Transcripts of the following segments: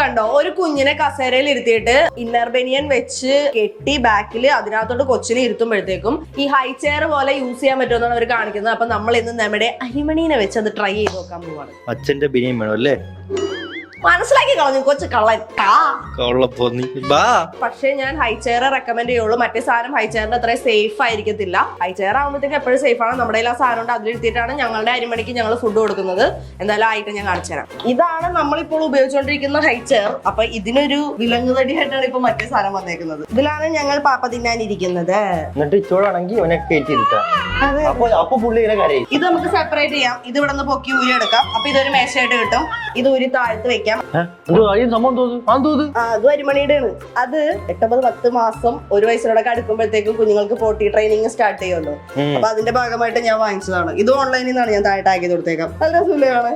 കണ്ടോ? ഒരു കുഞ്ഞിനെ കസേരയിൽ ഇരുത്തിയിട്ട് ഇന്നർ ബനിയൻ വെച്ച് കെട്ടി ബാക്കിൽ അതിനകത്തോട്ട് കൊച്ചിനെ ഇരുത്തുമ്പോഴത്തേക്കും ഈ ഹൈ ചെയർ പോലെ യൂസ് ചെയ്യാൻ പറ്റുമെന്നാണ് അവർ കാണിക്കുന്നത്. അപ്പൊ നമ്മൾ ഇന്ന് നമ്മുടെ അരിമണീനെ വെച്ച് അത് ട്രൈ ചെയ്ത് നോക്കാൻ പോവാണ്. അച്ഛന്റെ ബിനിയം വേണം അല്ലേ? മനസ്സിലാക്കി കളഞ്ഞു കൊച്ചു കള്ളൻ കാ. പക്ഷേ ഞാൻ ഹൈചെയർ റെക്കമെൻഡ് ചെയ്യുള്ളൂ. മറ്റേ സാധനം ഹൈ ചെയറിന്റെ അത്രയും സേഫ് ആയിരിക്കത്തില്ല. ഹൈ ചെയർ ആകുമ്പോഴത്തേക്ക് എപ്പോഴും സേഫ് ആണ്. നമ്മുടെ എല്ലാ ആ സാധനം ഉണ്ട്. അതിലെടുത്തിട്ടാണ് ഞങ്ങളുടെ അരിമണിക്ക് ഞങ്ങൾ ഫുഡ് കൊടുക്കുന്നത്. എന്തായാലും ആയിട്ട് ഞാൻ കാണിച്ചു തരാം. ഇതാണ് നമ്മളിപ്പോൾ ഉപയോഗിച്ചുകൊണ്ടിരിക്കുന്ന ഹൈചെയർ അപ്പൊ ഇതിനൊരു വിലങ്ങുതടിയായിട്ടാണ് ഇപ്പൊ മറ്റേ സാധനം വന്നേക്കുന്നത്. ഇതിലാണ് ഞങ്ങൾ പാപ്പ തിന്നാനിരിക്കുന്നത്. എന്നിട്ട് ഇച്ചോടാണെങ്കിൽ ഇത് നമുക്ക് സെപ്പറേറ്റ് ചെയ്യാം. ഇത് ഇവിടെ നിന്ന് പൊക്കി ഊരി എടുക്കാം. അപ്പൊ ഇതൊരു മേശയായിട്ട് കിട്ടും. ഇത് ഊരി താഴ്ത്ത് വെക്കാം. ആ, അത് ആണ് അത് എട്ടൊമ്പത് പത്ത് മാസം ഒരു വയസ്സിനോടൊക്കെ അടുക്കുമ്പോഴത്തേക്കും കുഞ്ഞുങ്ങൾക്ക് പോട്ടി ട്രെയിനിങ് സ്റ്റാർട്ട് ചെയ്യുമല്ലോ. അപ്പൊ അതിന്റെ ഭാഗമായിട്ട് ഞാൻ വാങ്ങിച്ചതാണ്. ഇത് ഓൺലൈനിൽ നിന്നാണ് ഞാൻ താഴെ ടാഗ് ചെയ്ത് കൊടുത്തേക്കാം നല്ല രസമില്ലാണ്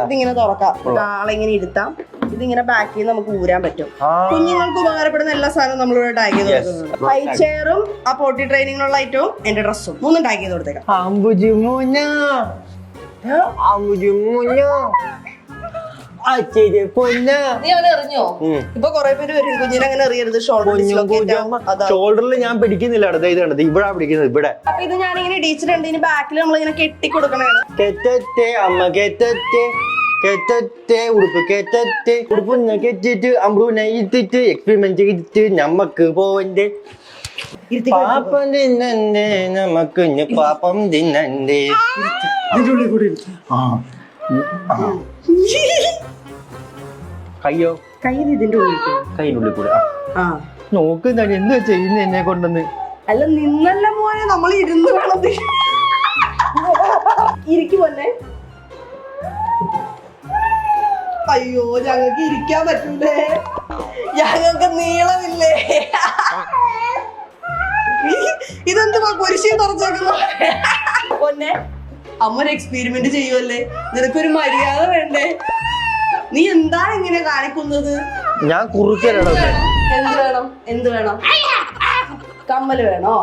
ഇതിങ്ങനെ തുറക്കാം. ആളെ ഇങ്ങനെ ഇരുത്താം. ഇതിങ്ങനെ ബാക്കിൽ നിന്ന് നമുക്ക് ഊരാൻ പറ്റും. കുഞ്ഞുങ്ങൾക്ക് ഉപകാരപ്പെടുന്ന എല്ലാ സാധനവും നമ്മളിവിടെ ടാഗ് ചെയ്ത് കൊടുക്കുന്നുണ്ട്. ഹൈ ചെയറും ആ പോട്ടി ട്രെയിനിങ്ങിനുള്ള ഐറ്റവും എന്റെ ഡ്രസ്സും മൂന്നും ടാഗ് ചെയ്ത് കൊടുത്തേക്കാം. അമ്പുജുമുഞ്ഞ അമ്പുജുമുഞ്ഞ അമ്പുജി പൊന്ന നീ അവനെ എറിഞ്ഞോ? ഉം. ഇപ്പൊ കുറെ പേര് വരും. കുഞ്ഞിനെ അങ്ങനെ എറിയരുത്. ഷോൾഡറിൽ ഞാൻ പിടിക്കുന്നില്ല അടുത്ത ഇത് കണ്ടത് ഇവിടെ പിടിക്കുന്നത് ഇവിടെ. അപ്പൊ ഇത് ഞാനിങ്ങനെ ഇടിച്ചിട്ടുണ്ട് ഇനി ബാക്കിൽ നമ്മൾ ഇങ്ങനെ കെട്ടി കൊടുക്കണേ അമ്മ ഉടുപ്പ് കെറ്റത്തെ ഉടുപ്പ് കെറ്റിട്ട് അമ്പ്രൂനെ ഇത്തിട്ട് എക്സ്പെരിമെന്റ് ചെയ്തിട്ട് നമ്മക്ക് പോവന്റെ പാപ്പം തിന്നണ്ടേ നമുക്ക് പാപ്പം തിന്നണ്ടേ. ആ. കയ്യോ? കയ്യിൽ ഇതിന്റെ ഉള്ളിൽ കയ്യിനുള്ളിൽ കൂടെ. ആ. ആ നോക്കുന്നതാണ് എന്താ ചെയ്യുന്ന എന്നെ കൊണ്ടെന്ന്? അല്ല നിന്നല്ല മോനെ നമ്മൾ ഇരുന്ന് വേണം. ഇരിക്കുമല്ലേ അയ്യോ ഞങ്ങൾക്ക് ഇരിക്കാൻ പറ്റൂലേ. ഞങ്ങൾക്ക് നീളമില്ലേ? ഇതെന്തുവാ കുരിശി തുറച്ചേക്കുന്നു പൊന്നെ അമ്മ ഒരു എക്സ്പെരിമെന്റ് ചെയ്യുമല്ലേ നിനക്കൊരു മര്യാദ വേണ്ടേ? നീ എന്താ ഇങ്ങനെ കാണിക്കുന്നത്? ഞാൻ കുറുക്കലാണ് എന്ത് വേണം? എന്ത് വേണം? കമ്മൽ വേണോ?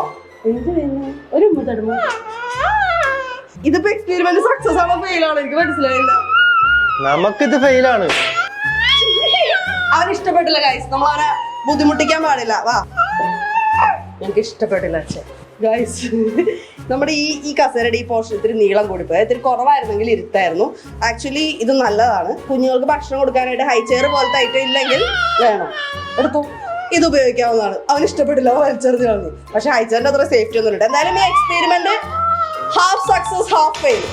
എന്ത് വേണം? ഒരു മുതടുമോ? ഇതിപ്പോ എക്സ്പെരിമെന്റ് സക്സസ് ആണോ ഫെയിൽ ആണോ? എനിക്ക് മനസ്സിലായില്ല. നമുക്കിത് ഫെയിലാണ് അവന് ഇഷ്ടപ്പെട്ടില്ല ഗൈസ് നമ്മൾ അവനെ ബുദ്ധിമുട്ടിക്കാൻ പാടില്ല. വാ. എനിക്ക് ഇഷ്ടപ്പെട്ടില്ല അച്ഛൻ. ഗൈസ് നമ്മുടെ ഈ ഈ കസേരയുടെ ഈ പോർഷൻ ഇത്തിരി നീളം കൂടിപ്പോയി ഇത്തിരി കുറവായിരുന്നെങ്കിൽ ഇരുത്തായിരുന്നു. ആക്ച്വലി ഇത് നല്ലതാണ്. കുഞ്ഞുങ്ങൾക്ക് ഭക്ഷണം കൊടുക്കാനായിട്ട് ഹൈ ചെയർ പോലത്തെ ഐറ്റം ഇല്ലെങ്കിൽ വേണം. എടുത്തു. ഇത് ഉപയോഗിക്കാവുന്നതാണ്. അവന് ഇഷ്ടപ്പെട്ടില്ല വലിച്ചെറിഞ്ഞ് കളഞ്ഞു പക്ഷെ ഹൈ ചെയറിന്റെ അത്ര സേഫ്റ്റി ഒന്നും ഇല്ല എന്തായാലും ഈ experiment half success half fail